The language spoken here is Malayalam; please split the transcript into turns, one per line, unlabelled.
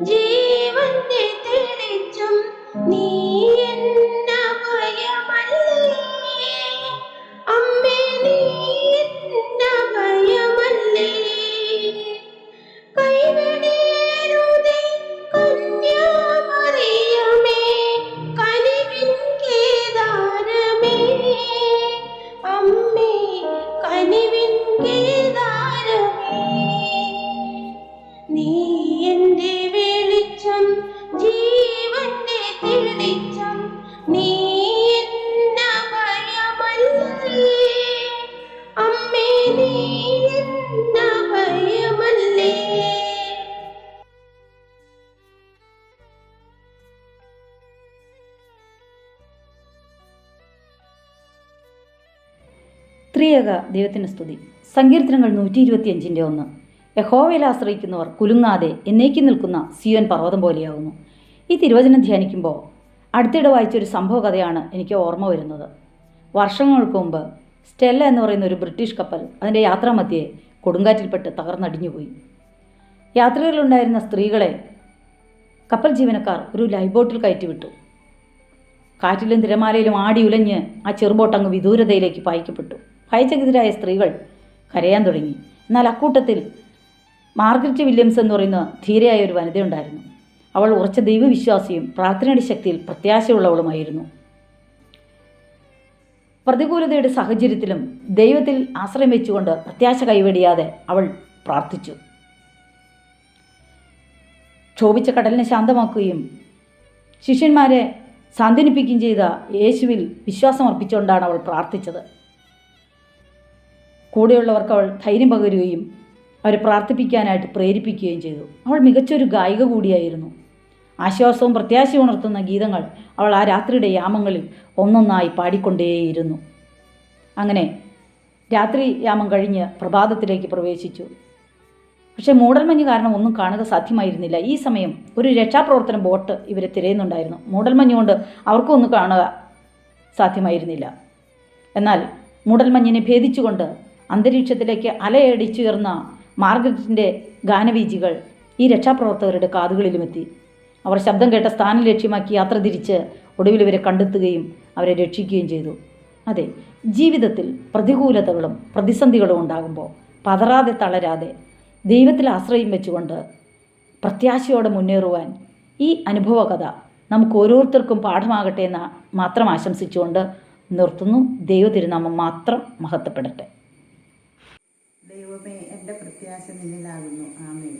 ജീവന്റെ തെളിച്ചം നീ ത്രിയക ദൈവത്തിന് സ്തുതി. സങ്കീർത്തനങ്ങൾ നൂറ്റി ഇരുപത്തിയഞ്ചിന്റെ ഒന്ന്. യഹോവയിൽ ആശ്രയിക്കുന്നവർ കുലുങ്ങാതെ എന്നേക്ക് നിൽക്കുന്ന സിയോൻ പർവതം പോലെയാവുന്നു ഈ തിരുവചനം ധ്യാനിക്കുമ്പോൾ അടുത്തിടെ വായിച്ചൊരു സംഭവ കഥയാണ് എനിക്ക് ഓർമ്മ വരുന്നത്. വർഷങ്ങൾക്ക് മുമ്പ് സ്റ്റെല്ല എന്ന് പറയുന്ന ഒരു ബ്രിട്ടീഷ് കപ്പൽ അതിന്റെ യാത്രാമധ്യേ കൊടുങ്കാറ്റിൽപ്പെട്ട് തകർന്നടിഞ്ഞുപോയി. യാത്രികരിലുണ്ടായിരുന്ന സ്ത്രീകളെ കപ്പൽ ജീവനക്കാർ ഒരു ലൈഫ് ബോട്ടിൽ കയറ്റിവിട്ടു. കാറ്റിലും തിരമാലയിലും ആടി ഉലഞ്ഞ് ആ ചെറുബോട്ട് അങ്ങ് വിദൂരതയിലേക്ക് പായിക്കപ്പെട്ടു. ഭയചകിതരായ സ്ത്രീകൾ കരയാൻ തുടങ്ങി. എന്നാൽ അക്കൂട്ടത്തിൽ മാർഗരറ്റ് വില്യംസ് എന്ന് പറയുന്ന ധീരയായ ഒരു വനിതയുണ്ടായിരുന്നു. അവൾ ഉറച്ച ദൈവവിശ്വാസിയും പ്രാർത്ഥനയുടെ ശക്തിയിൽ പ്രത്യാശയുള്ളവളുമായിരുന്നു. പ്രതികൂലതയുടെ സാഹചര്യത്തിലും ദൈവത്തിൽ ആശ്രയം വെച്ചുകൊണ്ട് പ്രത്യാശ കൈവെടിയാതെ അവൾ പ്രാർത്ഥിച്ചു. ക്ഷോഭിച്ച കടലിനെ ശാന്തമാക്കുകയും ശിഷ്യന്മാരെ സാന്ത്വനിപ്പിക്കുകയും ചെയ്ത യേശുവിൽ വിശ്വാസം അർപ്പിച്ചുകൊണ്ടാണ് അവൾ പ്രാർത്ഥിച്ചത്. കൂടെയുള്ളവർക്ക് അവൾ ധൈര്യം പകരുകയും അവരെ പ്രാർത്ഥിപ്പിക്കാനായിട്ട് പ്രേരിപ്പിക്കുകയും ചെയ്തു. അവൾ മികച്ചൊരു ഗായിക കൂടിയായിരുന്നു. ആശ്വാസവും പ്രത്യാശയും ഉണർത്തുന്ന ഗീതങ്ങൾ അവൾ ആ രാത്രിയുടെ യാമങ്ങളിൽ ഒന്നൊന്നായി പാടിക്കൊണ്ടേയിരുന്നു. അങ്ങനെ രാത്രി യാമം കഴിഞ്ഞ് പ്രഭാതത്തിലേക്ക് പ്രവേശിച്ചു. പക്ഷേ മൂടൽമഞ്ഞ് കാരണം ഒന്നും കാണുക സാധ്യമായിരുന്നില്ല. ഈ സമയം ഒരു രക്ഷാപ്രവർത്തന ബോട്ട് ഇവരെ തിരയുന്നുണ്ടായിരുന്നു. മൂടൽമഞ്ഞ് കൊണ്ട് അവർക്കും ഒന്നും കാണുക സാധ്യമായിരുന്നില്ല. എന്നാൽ മൂടൽമഞ്ഞിനെ ഭേദിച്ചുകൊണ്ട് അന്തരീക്ഷത്തിലേക്ക് അലയടിച്ചുയർന്ന മാർഗരറ്റിന്റെ ഗാനവീജികൾ ഈ രക്ഷാപ്രവർത്തകരുടെ കാതുകളിലുമെത്തി. അവർ ശബ്ദം കേട്ട സ്ഥാനം ലക്ഷ്യമാക്കി യാത്ര തിരിച്ച് ഒടുവിൽ ഇവരെ കണ്ടെത്തുകയും അവരെ രക്ഷിക്കുകയും ചെയ്തു. അതെ ജീവിതത്തിൽ പ്രതികൂലതകളും പ്രതിസന്ധികളും ഉണ്ടാകുമ്പോൾ പതറാതെ തളരാതെ ദൈവത്തിൽ ആശ്രയം വെച്ചുകൊണ്ട് പ്രത്യാശയോടെ മുന്നേറുവാൻ ഈ അനുഭവ കഥ നമുക്ക് ഓരോരുത്തർക്കും പാഠമാകട്ടെ എന്ന് മാത്രം ആശംസിച്ചുകൊണ്ട് നിർത്തുന്നു. ദൈവ തിരുനാമം മാത്രം മഹത്വപ്പെടട്ടെ.
ദൈവമേ എന്റെ പ്രത്യാശ നിന്നിലാകുന്നു. ആമേ